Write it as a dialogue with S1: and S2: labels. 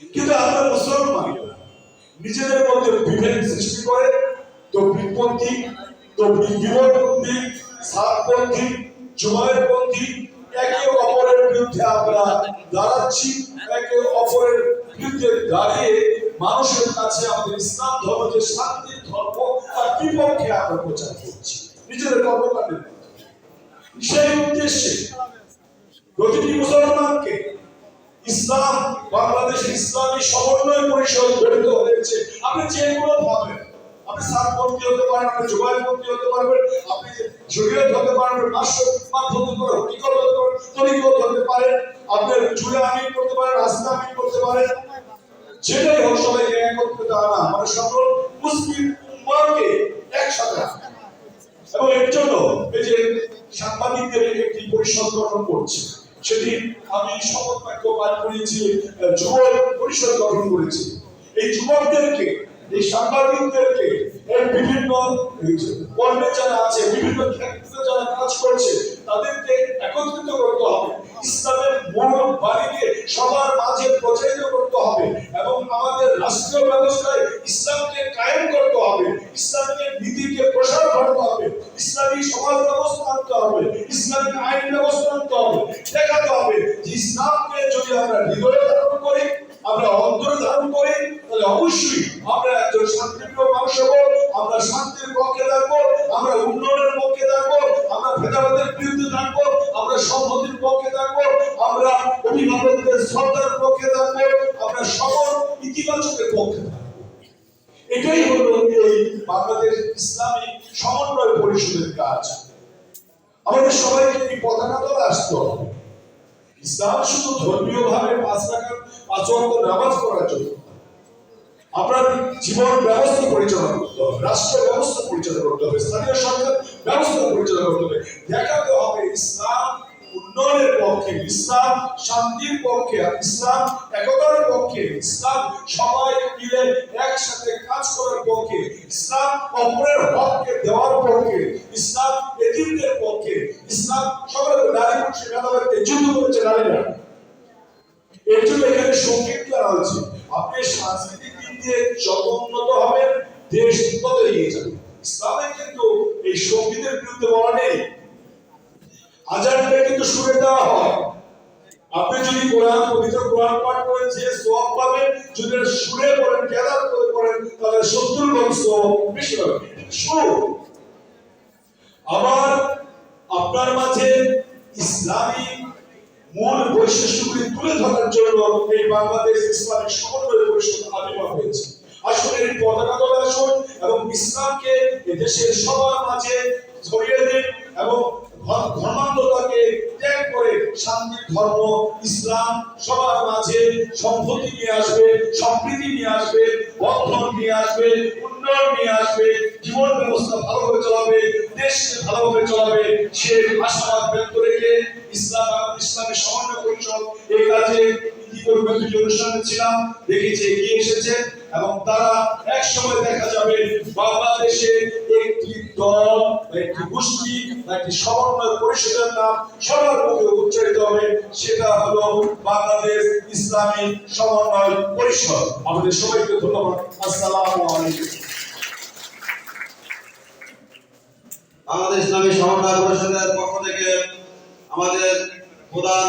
S1: কিন্তু আমরা মুসলমান। নিজেদের মধ্যে বিভেদ সৃষ্টি করে তো বিপন্থী তো বিপদপন্থী সাতপন্থী জুমায়ের পন্থী একে অপরের বিরুদ্ধে আমরা দাঁড়াচ্ছি, একে অপরের বিরুদ্ধে দাঁড়িয়ে মানুষের কাছে আমাদের ইসলাম ধর্ম, যে শান্তির ধর্ম, তার বিপক্ষে আমরা প্রচার করছি। নিজেদের কর্মকাণ্ডের সেই উদ্দেশ্যে প্রতিটি মুসলমানকে ইসলাম বাংলাদেশ ইসলামী সমন্বয় পরিষদ গঠিত হয়েছে। আপনি যে কোনো ভাবেন আপনি হতে পারেন, আপনি হতে পারবেন, আপনি হতে পারবেন হতে পারেন হতে পারেন করতে পারেন, রাস্তা আমিন করতে পারেন, যেটাই হোক সবাইকে একত্রিত আনা মানে সকল মুসলিম উম্মাহকে একসাথে এবং এর জন্য এই যে সাংবাদিকদের একটি পরিষদ গঠন করছে। সেটি আমি শপথ বাক্য পাঠ করেছি যুবক পরিষদ গঠন করেছি। এই যুবকদেরকে, এই সাংবাদিকদেরকে, এর বিভিন্ন কর্মে যারা আছে, বিভিন্ন ক্ষেত্রে যারা কাজ করছে, তাদেরকে একত্রিত করতে হবে। ইসলামের মূল বাণীকে সবার মাঝে প্রচারিত করতে হবে এবং আমাদের রাষ্ট্রীয় ব্যবস্থায় ইসলামকে কায়েম করতে হবে। ইসলামের নীতিকে প্রসার করতে হবে। ইসলামী সমাজ আনতে হবে। ইসলামিক আইন ব্যবস্থা আনতে হবে দেখাতে হবে। ইসলামকে যদি আমরা হৃদয়ে ধারণ করি, আমরা অন্তরে ধারণ করি, তাহলে অবশ্যই আমরা একজন শান্তিপ্রিয় মানুষ হব, আমরা শান্তির পক্ষে থাকব, আমরা উন্নয়নের পক্ষে থাকব, আমরা ভেদাভেদের বিরুদ্ধে থাকব, আমরা সম্মতির পক্ষে থাকব, আমরা অভিভাবকদের শ্রদ্ধার পক্ষে থাকব, আমরা সকল ইতিবাচকের পক্ষে এটাই হলো এই বাংলাদেশ ইসলামী সমন্বয় পরিষদের কাজ। আমাদের সবাইকে এই পতাকা তলে আসতে হবে ইসলাম শুধু ধর্মীয় ভাবে পাঁচ টাকা পাঁচ ওয়াক্ত নামাজ পড়ার জন্য। আপনার জীবন ব্যবস্থা পরিচালনা করতে হবে, রাষ্ট্র ব্যবস্থা পরিচালনা করতে হবে, স্থানীয় সরকার ব্যবস্থা পরিচালনা করতে হবে। দেখাতে হবে ইসলাম উন্নয়নের পক্ষে, ইসলাম শান্তির পক্ষে ইসলাম একতার পক্ষে, ইসলাম সবাই মিলে একসাথে কাজ করার পক্ষে, ইসলাম অপরের হককে দেওয়ার পক্ষে ইসলাম এতিমদের পক্ষে ইসলাম সকলের নারী পুরুষের ভেদাভেদকে যুদ্ধ করেছে নারীরা এর জন্য এখানে সংগীত করা হয়েছে। আপনি সাংস্কৃতিক দিক দিয়ে যত উন্নত হবেন, দেশ তত এগিয়ে যাবে। ইসলামে কিন্তু এই সঙ্গীতের বিরুদ্ধে বলা নেই। আজানটা কিন্তু সুরে দেওয়া হয়। আপনি যদি কোরআন, পবিত্র কোরআন পাঠ করেন, যে সওয়াব পাবেন, যদি সুরে পড়েন কেদার করে পড়েন তাহলে সত্তর সওয়াব বেশি হবে। সুর। আবার আপনার মাঝে ইসলামী মূল বৈশিষ্ট্যগুলি তুলে ধরার জন্য এই বাংলাদেশ ইসলামিক সমন্বয় পরিষদ আবির্ভাব হয়েছে। আসলে এই পতাকা দলে আসুন এবং ইসলামকে এদেশের সবার মাঝে ছড়িয়ে দিন এবং ধর্ম- ধর্মান্ধতাকে ত্যাগ করে শান্তির ধর্ম, ইসলাম সবার মাঝে সম্পত্তি নিয়ে আসবে, সম্প্রীতি নিয়ে আসবে, বন্ধন নিয়ে আসবে, উন্নয়ন নিয়ে আসবে, জীবন ব্যবস্থা ভালোভাবে চলাবে দেশকে ভালোভাবে চলাবে, সে আশাবাদ ব্যক্ত রেখে ইসলাম ইসলামের সমন্বয় পরিষদ এই কাজে ইতিপূর্বে দুটি অনুষ্ঠানে ছিলাম, দেখেছি এগিয়ে এসেছে এবং তারা এক সময় দেখা যাবে বাংলাদেশে একটি দল বা একটি গোষ্ঠী বা একটি সমন্বয় পরিষদের নাম সবার মুখে উচ্চারিত হবে, সেটা হলো বাংলাদেশ ইসলামী সমন্বয় পরিষদ। আমাদের সবাইকে ধন্যবাদ। আসসালামু আলাইকুম।
S2: বাংলাদেশ ইসলামী সমন্বয় পরিষদের পক্ষ থেকে আমাদের প্রধান